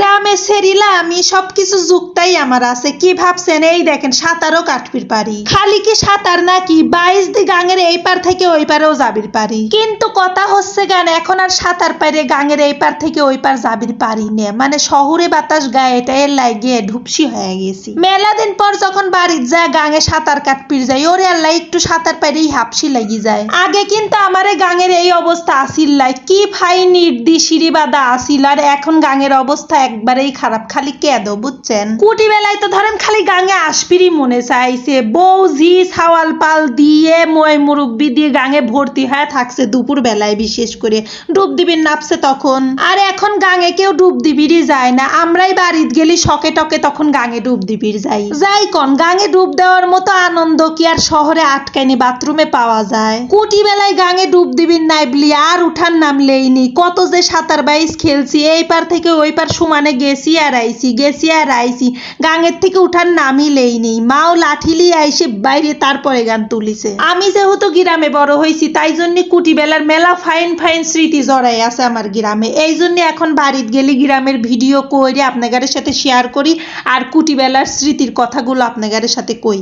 গ্রামে সেরিলা, আমি সবকিছু যুক্তাই আমার আছে। কি ভাবছেন? এই দেখেন, সাঁতারও কাটবির পারি। খালি কি সাঁতার নাকি? বাইশ দি গাঙের এই পার থেকে ওই পারেও যাবির পারি। কিন্তু কথা হচ্ছে গান, এখন আর সাঁতার পারে গাঙের এই পার থেকে ওই পার যাবির পারি নে। মানে শহরে বাতাস গায়ে টায়ে লাগিয়ে ঢুপসি হয়ে গেছি। মেলা দিন পর যখন বাড়ির যায়, গাঙে সাঁতার কাটপির যাই ওরে আল্লাহ, একটু সাঁতার পারেই হাপসি লাগি যায়। আগে কিন্তু আমারে গাঙের এই অবস্থা আসিল লাই। কি ফাই নির্দি সিঁড়ি বাদা আসিল, আর এখন গাঙের অবস্থা একবারেই খারাপ, খালি কেদো, বুঝছেন? কুটি বেলায় তো ধরেন খালি গাঙে আসপিরই মনে চাইছে। বউ ঝি ছাওয়াল পাল দিয়ে মই মুরব্বি দিয়ে গাঙে ভর্তি হয়ে থাকছে দুপুর বেলায় বিশেষ করে। ডুব দিবির নাপছে তখন। আর এখন গাঙে কেউ ডুব দিবিরই যায় না। আমরাই বাড়িতে গেলি শকে টকে তখন গাঙে ডুব দিবির যাই। যাই কন, গাঙে ডুব দেওয়ার মতো আনন্দ কি আর শহরে আটকায়নি বাথরুমে পাওয়া যায়? কুটি বেলায় গাঙে ডুব দিবির নাই বলি আর উঠার নাম লেইনি কত যে সাঁতার বাইশ খেলছি এই পার থেকে ওই পার সমানে গেছি আর আইছি, গেছি আর আইছি। গাঙের থেকে উঠার নামই লেইনি মাও লাঠিলি আইসে বাইরে তারপরে গান তুলিছে। আমি যেহেতু গ্রামে বড় হয়েছি তাই জন্য কুটি বেলার মেলা ফাইন ফাইন স্মৃতি জড়াই আছে আমার গ্রামে। এই জন্য এখন বাড়িতে গেলে গ্রামের ভিডিও করে আপনাদের সাথে শেয়ার করি আর কুটি বেলার স্মৃতির কথাগুলো আপনাদের সাথে কই।